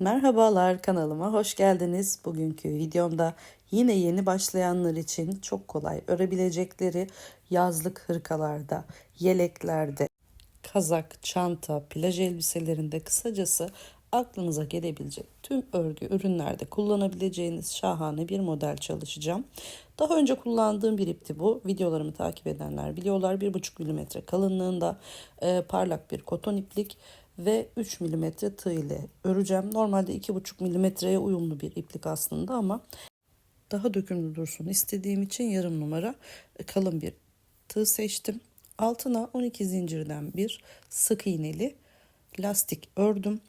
Merhabalar kanalıma hoş geldiniz. Bugünkü videomda yine yeni başlayanlar için çok kolay örebilecekleri yazlık hırkalarda, yeleklerde, kazak, çanta, plaj elbiselerinde kısacası aklınıza gelebilecek tüm örgü ürünlerde kullanabileceğiniz şahane bir model çalışacağım. Daha önce kullandığım bir ipti bu. Videolarımı takip edenler biliyorlar. 1,5 mm kalınlığında e, parlak bir koton iplik ve 3 mm tığ ile öreceğim. Normalde 2,5 mm'ye uyumlu bir iplik aslında ama daha dökümlü dursun istediğim için yarım numara kalın bir tığ seçtim. Altına 12 zincirden bir sık iğneli lastik ördüm.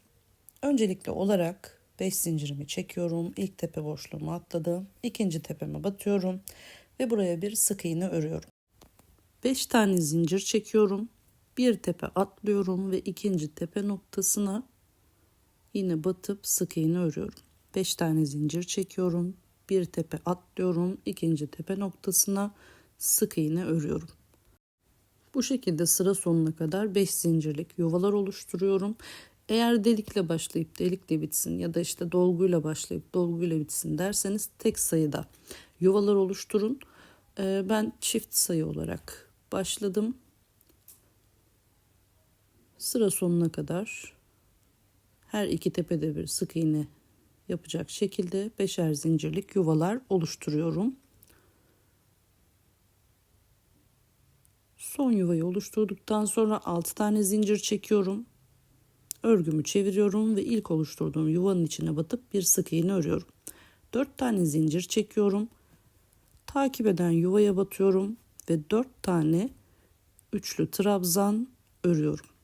Öncelikli olarak 5 zincirimi çekiyorum. İlk tepe boşluğumu atladım. İkinci tepeme batıyorum ve buraya bir sık iğne örüyorum. 5 tane zincir çekiyorum. Bir tepe atlıyorum ve ikinci tepe noktasına yine batıp sık iğne örüyorum. 5 tane zincir çekiyorum. Bir tepe atlıyorum. ikinci tepe noktasına sık iğne örüyorum. Bu şekilde sıra sonuna kadar 5 zincirlik yuvalar oluşturuyorum. Eğer delikle başlayıp delikle bitsin ya da işte dolguyla başlayıp dolguyla bitsin derseniz tek sayıda yuvalar oluşturun. Ee, ben çift sayı olarak başladım. Sıra sonuna kadar her iki tepede bir sık iğne yapacak şekilde beşer zincirlik yuvalar oluşturuyorum. Son yuvayı oluşturduktan sonra 6 tane zincir çekiyorum. Örgümü çeviriyorum ve ilk oluşturduğum yuvanın içine batıp bir sık iğne örüyorum. 4 tane zincir çekiyorum. Takip eden yuvaya batıyorum ve 4 tane üçlü trabzan örüyorum.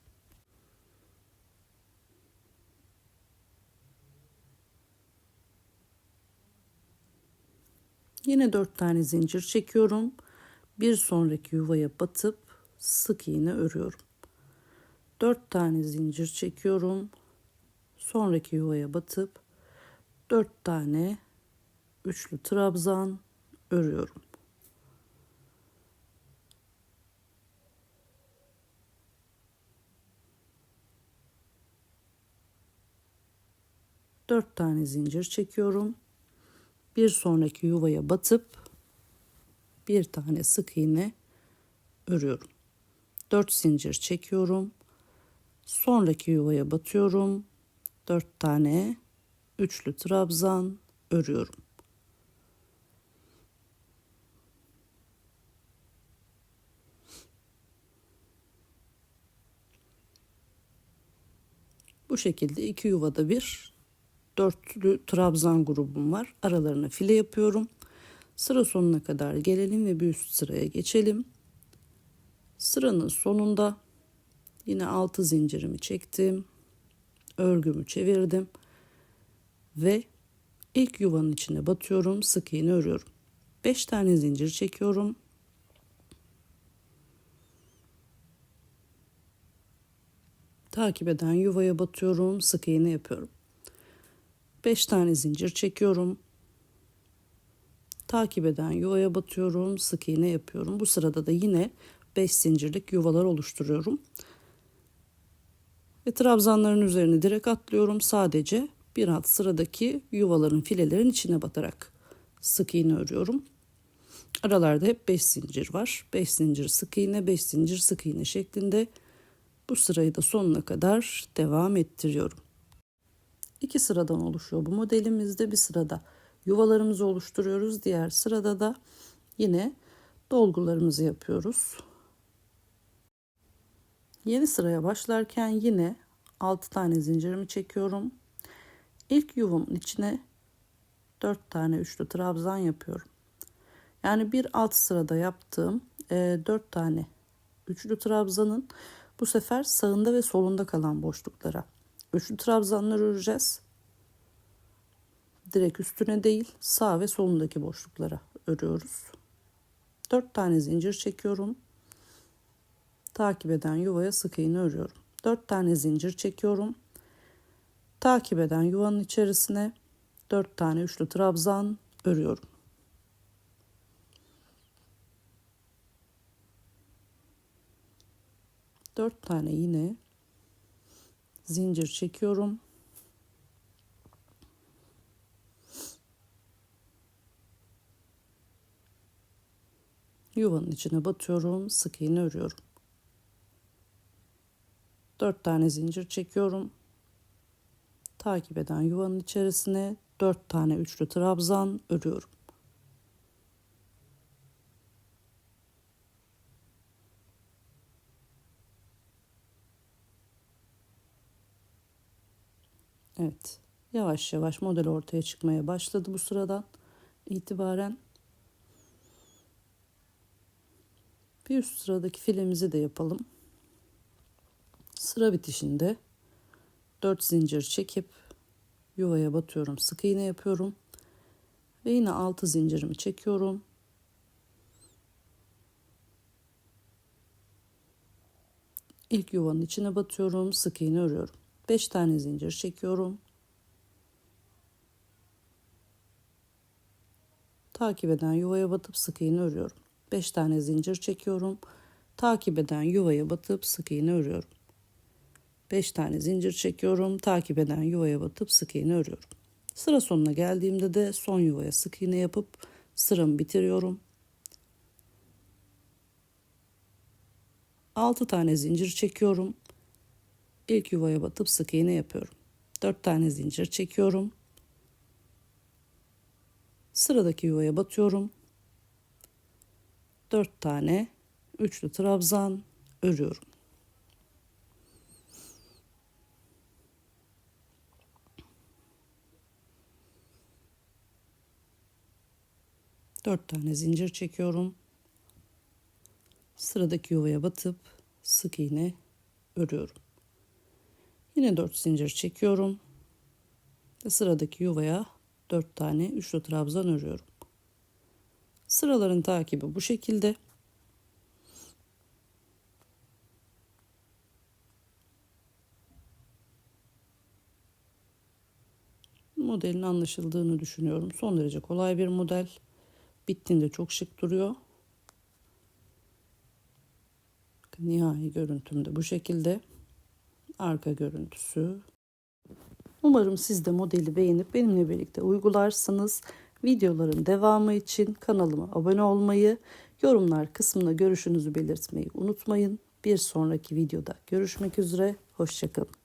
Yine 4 tane zincir çekiyorum. Bir sonraki yuvaya batıp sık iğne örüyorum. 4 tane zincir çekiyorum. Sonraki yuvaya batıp 4 tane üçlü trabzan örüyorum. Dört tane zincir çekiyorum. Bir sonraki yuvaya batıp bir tane sık iğne örüyorum. Dört zincir çekiyorum. Sonraki yuvaya batıyorum. 4 tane üçlü trabzan örüyorum. Bu şekilde iki yuvada bir dörtlü trabzan grubum var. Aralarına file yapıyorum. Sıra sonuna kadar gelelim ve bir üst sıraya geçelim. Sıranın sonunda Yine altı zincirimi çektim. Örgümü çevirdim. Ve ilk yuvanın içine batıyorum. Sık iğne örüyorum. 5 tane zincir çekiyorum. Takip eden yuvaya batıyorum. Sık iğne yapıyorum. 5 tane zincir çekiyorum. Takip eden yuvaya batıyorum. Sık iğne yapıyorum. Bu sırada da yine 5 zincirlik yuvalar oluşturuyorum. Ve trabzanların üzerine direkt atlıyorum. Sadece bir alt sıradaki yuvaların filelerin içine batarak sık iğne örüyorum. Aralarda hep 5 zincir var. 5 zincir sık iğne, 5 zincir sık iğne şeklinde bu sırayı da sonuna kadar devam ettiriyorum. İki sıradan oluşuyor bu modelimizde. Bir sırada yuvalarımızı oluşturuyoruz. Diğer sırada da yine dolgularımızı yapıyoruz. Yeni sıraya başlarken yine 6 tane zincirimi çekiyorum. İlk yuvamın içine 4 tane üçlü trabzan yapıyorum. Yani bir alt sırada yaptığım e, 4 tane üçlü trabzanın bu sefer sağında ve solunda kalan boşluklara üçlü trabzanlar öreceğiz. Direkt üstüne değil sağ ve solundaki boşluklara örüyoruz. 4 tane zincir çekiyorum takip eden yuvaya sık iğne örüyorum. 4 tane zincir çekiyorum. Takip eden yuvanın içerisine 4 tane üçlü trabzan örüyorum. Dört tane yine zincir çekiyorum. Yuvanın içine batıyorum, sık iğne örüyorum. 4 tane zincir çekiyorum. Takip eden yuvanın içerisine 4 tane üçlü trabzan örüyorum. Evet. Yavaş yavaş model ortaya çıkmaya başladı bu sıradan itibaren. Bir üst sıradaki filemizi de yapalım. Sıra bitişinde 4 zincir çekip yuvaya batıyorum. Sık iğne yapıyorum. Ve yine 6 zincirimi çekiyorum. İlk yuvanın içine batıyorum. Sık iğne örüyorum. 5 tane zincir çekiyorum. Takip eden yuvaya batıp sık iğne örüyorum. 5 tane zincir çekiyorum. Takip eden yuvaya batıp sık iğne örüyorum. 5 tane zincir çekiyorum. Takip eden yuvaya batıp sık iğne örüyorum. Sıra sonuna geldiğimde de son yuvaya sık iğne yapıp sıramı bitiriyorum. 6 tane zincir çekiyorum. İlk yuvaya batıp sık iğne yapıyorum. 4 tane zincir çekiyorum. Sıradaki yuvaya batıyorum. 4 tane üçlü trabzan örüyorum. Dört tane zincir çekiyorum. Sıradaki yuvaya batıp sık iğne örüyorum. Yine 4 zincir çekiyorum. Ve sıradaki yuvaya 4 tane üçlü trabzan örüyorum. Sıraların takibi bu şekilde. Modelin anlaşıldığını düşünüyorum. Son derece kolay bir model. Bittiğinde çok şık duruyor. Nihai görüntüm de bu şekilde. Arka görüntüsü. Umarım siz de modeli beğenip benimle birlikte uygularsınız. Videoların devamı için kanalıma abone olmayı, yorumlar kısmına görüşünüzü belirtmeyi unutmayın. Bir sonraki videoda görüşmek üzere. Hoşçakalın.